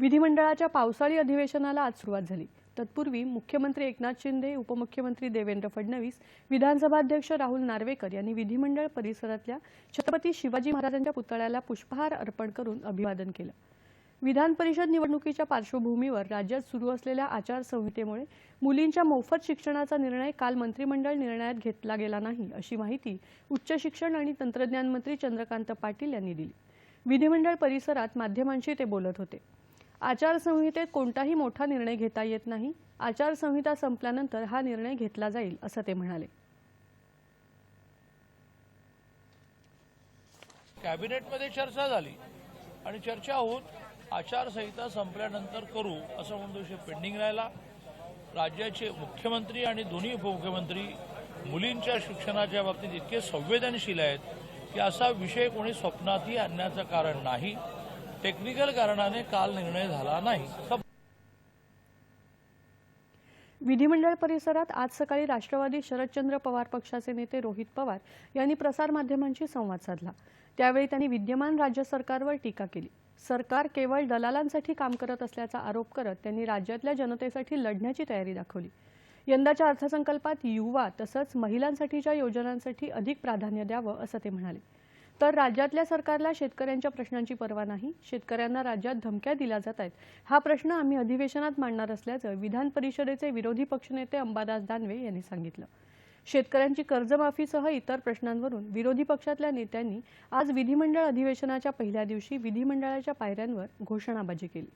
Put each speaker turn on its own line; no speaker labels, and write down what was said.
विधिमंडळाच्या पावसाळी अधिवेशनाला आज सुरुवात झाली तत्पूर्वी मुख्यमंत्री एकनाथ शिंदे उपमुख्यमंत्री देवेंद्र फडणवीस अध्यक्ष राहुल नार्वेकर यांनी विधिमंडळ परिसरातल्या छत्रपती शिवाजी महाराजांच्या पुतळ्याला पुष्पहार अर्पण करून अभिवादन केलं विधान परिषद निवडणुकीच्या पार्श्वभूमीवर राज्यात सुरू असलेल्या आचारसंहितेमुळे मुलींच्या मोफत शिक्षणाचा निर्णय काल मंत्रिमंडळ निर्णयात घेतला गेला नाही अशी माहिती उच्च शिक्षण आणि तंत्रज्ञान मंत्री चंद्रकांत पाटील यांनी दिली विधिमंडळ परिसरात माध्यमांशी ते बोलत होते आचारसंहितेत कोणताही मोठा निर्णय घेता येत नाही आचारसंहिता संपल्यानंतर हा निर्णय घेतला जाईल असं ते म्हणाले
कॅबिनेटमध्ये चर्चा झाली आणि चर्चा होऊन आचारसंहिता संपल्यानंतर करू असं म्हणून पेंडिंग राहिला राज्याचे मुख्यमंत्री आणि दोन्ही उपमुख्यमंत्री मुलींच्या शिक्षणाच्या बाबतीत इतके संवेदनशील आहेत की असा विषय कोणी स्वप्नातही आणण्याचं कारण नाही टेक्निकल कारणाने काल निर्णय झाला नाही
विधिमंडळ परिसरात आज सकाळी राष्ट्रवादी शरदचंद्र पवार पक्षाचे नेते रोहित पवार यांनी प्रसारमाध्यमांशी संवाद साधला त्यावेळी त्यांनी विद्यमान राज्य सरकारवर टीका केली सरकार केवळ दलालांसाठी काम करत असल्याचा आरोप करत त्यांनी राज्यातल्या जनतेसाठी लढण्याची तयारी दाखवली यंदाच्या अर्थसंकल्पात युवा तसंच महिलांसाठीच्या योजनांसाठी अधिक प्राधान्य द्यावं असं ते म्हणाले तर राज्यातल्या सरकारला शेतकऱ्यांच्या प्रश्नांची पर्वा नाही शेतकऱ्यांना राज्यात धमक्या दिल्या जात आहेत हा प्रश्न आम्ही अधिवेशनात मांडणार असल्याचं विधान परिषदेचे विरोधी पक्षनेते अंबादास दानवे यांनी सांगितलं शेतकऱ्यांची कर्जमाफीसह इतर प्रश्नांवरून विरोधी पक्षातल्या नेत्यांनी आज विधिमंडळ अधिवेशनाच्या पहिल्या दिवशी विधिमंडळाच्या पायऱ्यांवर घोषणाबाजी केली